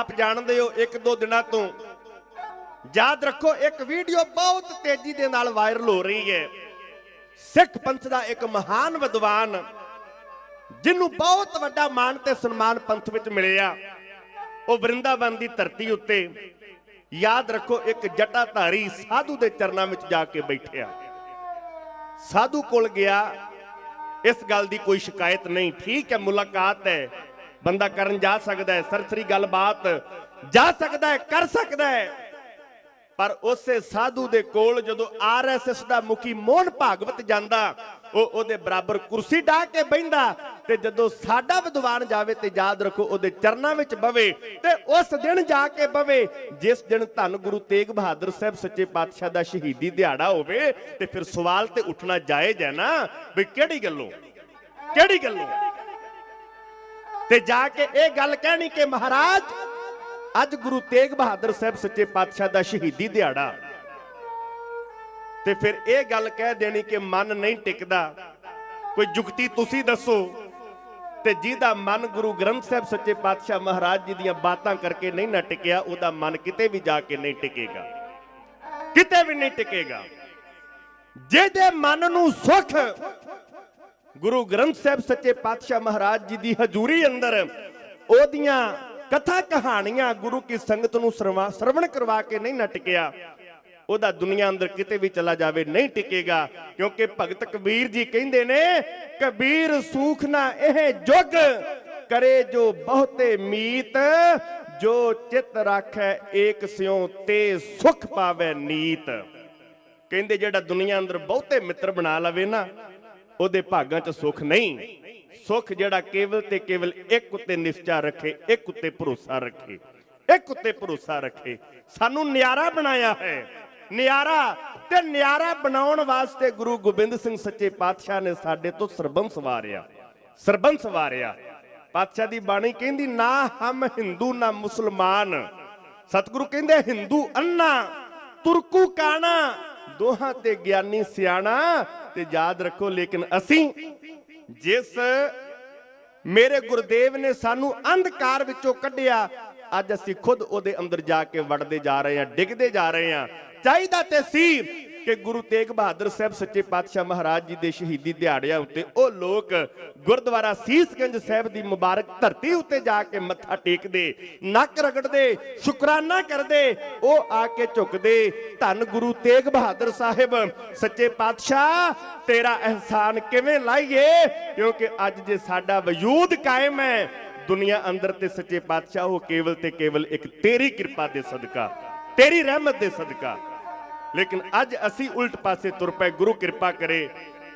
ਆਪ ਜਾਣਦੇ ਹੋ ਇੱਕ ਦੋ ਦਿਨਾਂ ਤੋਂ। ਯਾਦ ਰੱਖੋ, ਇੱਕ ਵੀਡੀਓ ਬਹੁਤ ਤੇਜ਼ੀ ਦੇ ਨਾਲ ਵਾਇਰਲ ਹੋ ਰਹੀ ਹੈ। ਸਿੱਖ ਪੰਥ ਦਾ ਇੱਕ ਮਹਾਨ ਵਿਦਵਾਨ, ਜਿਹਨੂੰ ਬਹੁਤ ਵੱਡਾ ਮਾਣ ਤੇ ਸਨਮਾਨ ਪੰਥ ਵਿੱਚ ਮਿਲਿਆ, ਉਹ ਵਰਿੰਦਾਵਨ ਦੀ ਧਰਤੀ ਉੱਤੇ, ਯਾਦ ਰੱਖੋ, ਇੱਕ ਜਟਾਧਾਰੀ ਸਾਧੂ ਦੇ ਚਰਨਾਂ ਵਿੱਚ ਜਾ ਕੇ ਬੈਠਿਆ। ਸਾਧੂ ਕੋਲ ਗਿਆ, ਇਸ ਗੱਲ ਦੀ ਕੋਈ ਸ਼ਿਕਾਇਤ ਨਹੀਂ, ਠੀਕ ਹੈ, ਮੁਲਾਕਾਤ ਹੈ। ਬੰਦਾ ਕਰਨ ਜਾ ਸਕਦਾ ਹੈ, ਸਰਸਰੀ ਗੱਲਬਾਤ ਜਾ ਸਕਦਾ ਹੈ, ਕਰ ਸਕਦਾ ਹੈ। ਪਰ ਉਸੇ ਸਾਧੂ ਦੇ ਕੋਲ ਜਦੋਂ ਆਰਐਸਐਸ ਦਾ ਮੁਖੀ ਮੋਹਨ ਭਾਗਵਤ ਜਾਂਦਾ, ਉਹ ਉਹਦੇ ਬਰਾਬਰ ਕੁਰਸੀ ਢਾ ਕੇ ਬੈੰਦਾ ਤੇ ਜਦੋਂ ਸਾਡਾ ਵਿਦਵਾਨ ਜਾਵੇ ਤੇ ਯਾਦ ਰੱਖੋ ਉਹਦੇ ਚਰਨਾਂ ਵਿੱਚ ਬਵੇ ਤੇ ਉਸ ਦਿਨ ਜਾ ਕੇ ਬਵੇ, ਜਿਸ ਦਿਨ ਧੰਨ ਗੁਰੂ ਤੇਗ ਬਹਾਦਰ ਸਾਹਿਬ ਸੱਚੇ ਪਾਤਸ਼ਾਹ ਦਾ ਸ਼ਹੀਦੀ ਦਿਹਾੜਾ ਹੋਵੇ ਤੇ ਫਿਰ ਸਵਾਲ ਤੇ ਉੱਠਣਾ ਜਾਇਜ਼ ਹੈ ਨਾ, ਵੀ ਕਿਹੜੀ ਗੱਲੋਂ? ਕਿਹੜੀ ਗੱਲੋਂ? ਤੇ ਜਾ ਕੇ ਇਹ ਗੱਲ ਕਹਿਣੀ ਕਿ ਮਹਾਰਾਜ, ਅੱਜ ਗੁਰੂ ਤੇਗ ਬਹਾਦਰ ਸਾਹਿਬ ਸੱਚੇ ਪਾਤਸ਼ਾਹ ਦਾ ਸ਼ਹੀਦੀ ਦਿਹਾੜਾ। ਤੇ ਫਿਰ ਇਹ ਗੱਲ ਕਹਿ ਦੇਣੀ ਕਿ ਮਨ ਨਹੀਂ ਟਿਕਦਾ। ਕੋਈ ਜੁਗਤੀ ਤੁਸੀਂ ਦੱਸੋ। ਤੇ ਜਿਹਦਾ ਮਨ ਗੁਰੂ ਗ੍ਰੰਥ ਸਾਹਿਬ ਸੱਚੇ ਪਾਤਸ਼ਾਹ ਮਹਾਰਾਜ ਜੀ ਦੀਆਂ ਬਾਤਾਂ ਕਰਕੇ ਨਹੀਂ ਨਾ ਟਿਕਿਆ, ਉਹਦਾ ਮਨ ਕਿਤੇ ਵੀ ਜਾ ਕੇ ਨਹੀਂ ਟਿਕੇਗਾ। ਕਿਤੇ ਵੀ ਨਹੀਂ ਟਿਕੇਗਾ। ਜਿਹਦੇ ਮਨ ਨੂੰ ਸੁਖ ਗੁਰੂ ਗ੍ਰੰਥ ਸਾਹਿਬ ਸੱਚੇ ਪਾਤਸ਼ਾਹ ਮਹਾਰਾਜ ਜੀ ਦੀ ਹਜ਼ੂਰੀ ਅੰਦਰ ਉਹਦੀਆਂ ਕਥਾ ਕਹਾਣੀਆਂ ਗੁਰੂ ਕੀ ਸੰਗਤ ਨੂੰ ਸਰਵਾ- ਸਰਵਣ ਕਰਵਾ ਕੇ ਨਹੀਂ ਨਾ ਟਿਕਿਆ। ਉਹਦਾ ਦੁਨੀਆ ਅੰਦਰ ਕਿਤੇ ਵੀ ਚਲਾ ਜਾਵੇ ਨਹੀਂ ਟਿਕੇਗਾ, ਕਿਉਂਕਿ ਭਗਤ ਕਬੀਰ ਜੀ ਕਹਿੰਦੇ ਨੇ, ਕਬੀਰ ਸੂਖ ਨਾ ਇਹ ਜੁਗ, ਕਰੇ ਜੋ ਬਹੁਤੇ ਮੀਤ, ਜੋ ਚਿਤ ਰਾਖੈ ਏਕ ਸਿਉ ਤੇ ਸੁਖ ਪਾਵੇ ਨੀਤ। ਕਹਿੰਦੇ ਜਿਹੜਾ ਦੁਨੀਆ ਅੰਦਰ ਬਹੁਤੇ ਮਿੱਤਰ ਬਣਾ ਲਵੇ ਨਾ ਉਹਦੇ ਭਾਗਾਂ 'ਚ ਸੁੱਖ ਨਹੀਂ। ਸੁੱਖ ਜਿਹੜਾ ਕੇਵਲ ਤੇ ਕੇਵਲ ਇੱਕ ਉੱਤੇ ਨਿਸ਼ਚਾ ਰੱਖੇ, ਇੱਕ ਉੱਤੇ ਭਰੋਸਾ ਰੱਖੇ, ਇੱਕ ਉੱਤੇ ਭਰੋਸਾ ਰੱਖੇ। ਸਾਨੂੰ ਨਿਆਰਾ ਬਣਾਇਆ ਹੈ। ਨਿਆਰਾ ਤੇ ਨਿਆਰਾ ਬਣਾਉਣ ਵਾਸਤੇ ਗੁਰੂ ਗੋਬਿੰਦ ਸਿੰਘ ਸੱਚੇ ਪਾਤਸ਼ਾਹ ਨੇ ਸਾਡੇ ਤੋਂ ਸਰਬੰਸ ਵਾਰਿਆ। ਸਰਬੰਸ ਵਾਰਿਆ। ਪਾਤਸ਼ਾਹ ਦੀ ਬਾਣੀ ਕਹਿੰਦੀ, ਨਾ ਹਮ ਹਿੰਦੂ, ਨਾ ਮੁਸਲਮਾਨ। ਸਤਿਗੁਰੂ ਕਹਿੰਦੇ, ਹਿੰਦੂ ਅੰਨਾ, ਤੁਰਕੂ ਕਾਣਾ। ਦੋਹਾਂ ਤੇ ਗਿਆਨੀ ਸਿਆਣਾ ਤੇ ਯਾਦ ਰੱਖੋ, ਲੇਕਿਨ ਅਸੀਂ ਜਿਸ ਮੇਰੇ ਗੁਰਦੇਵ ਨੇ ਸਾਨੂੰ ਅੰਧਕਾਰ ਵਿੱਚੋਂ ਕੱਢਿਆ, ਅੱਜ ਅਸੀਂ ਖੁਦ ਉਹਦੇ ਅੰਦਰ ਜਾ ਕੇ ਵੜਦੇ ਜਾ ਰਹੇ ਹਾਂ, ਡਿੱਗਦੇ ਜਾ ਰਹੇ ਹਾਂ। ਚਾਹੀਦਾ ਤੇ ਸੀ ਕਿ ਗੁਰੂ ਤੇਗ ਬਹਾਦਰ ਸਾਹਿਬ ਸੱਚੇ ਪਾਤਸ਼ਾਹ ਮਹਾਰਾਜ ਜੀ ਦੇ ਸ਼ਹੀਦੀ ਦਿਹਾੜਿਆਂ ਉੱਤੇ ਉਹ ਲੋਕ ਗੁਰਦੁਆਰਾ ਸੀਸਗੰਜ ਸਾਹਿਬ ਦੀ ਮੁਬਾਰਕ ਧਰਤੀ ਉੱਤੇ ਜਾ ਕੇ ਮੱਥਾ ਟੇਕਦੇ, ਨੱਕ ਰਗੜਦੇ, ਸ਼ੁਕਰਾਨਾ ਕਰਦੇ, ਉਹ ਆ ਕੇ ਝੁਕਦੇ, ਧੰਨ ਗੁਰੂ ਤੇਗ ਬਹਾਦਰ ਸਾਹਿਬ, ਸੱਚੇ ਪਾਤਸ਼ਾਹ, ਤੇਰਾ ਅਹਿਸਾਨ ਕਿਵੇਂ ਲਾਈਏ? ਕਿਉਂਕਿ ਅੱਜ ਜੇ ਸਾਡਾ ਵਜੂਦ ਕਾਇਮ ਹੈ, ਦੁਨੀਆ ਅੰਦਰ ਤੇ ਸੱਚੇ ਪਾਤਸ਼ਾਹ ਉਹ ਕੇਵਲ ਤੇ ਕੇਵਲ ਇੱਕ ਤੇਰੀ ਕਿਰਪਾ ਦੇ ਸਦਕਾ, ਤੇਰੀ ਰਹਿਮਤ ਦੇ ਸਦਕਾ ਲੇਕਿਨ ਅੱਜ ਅਸੀਂ ਉਲਟ ਪਾਸੇ ਤੁਰ ਪਏ ਗੁਰੂ ਕਿਰਪਾ ਕਰੇ।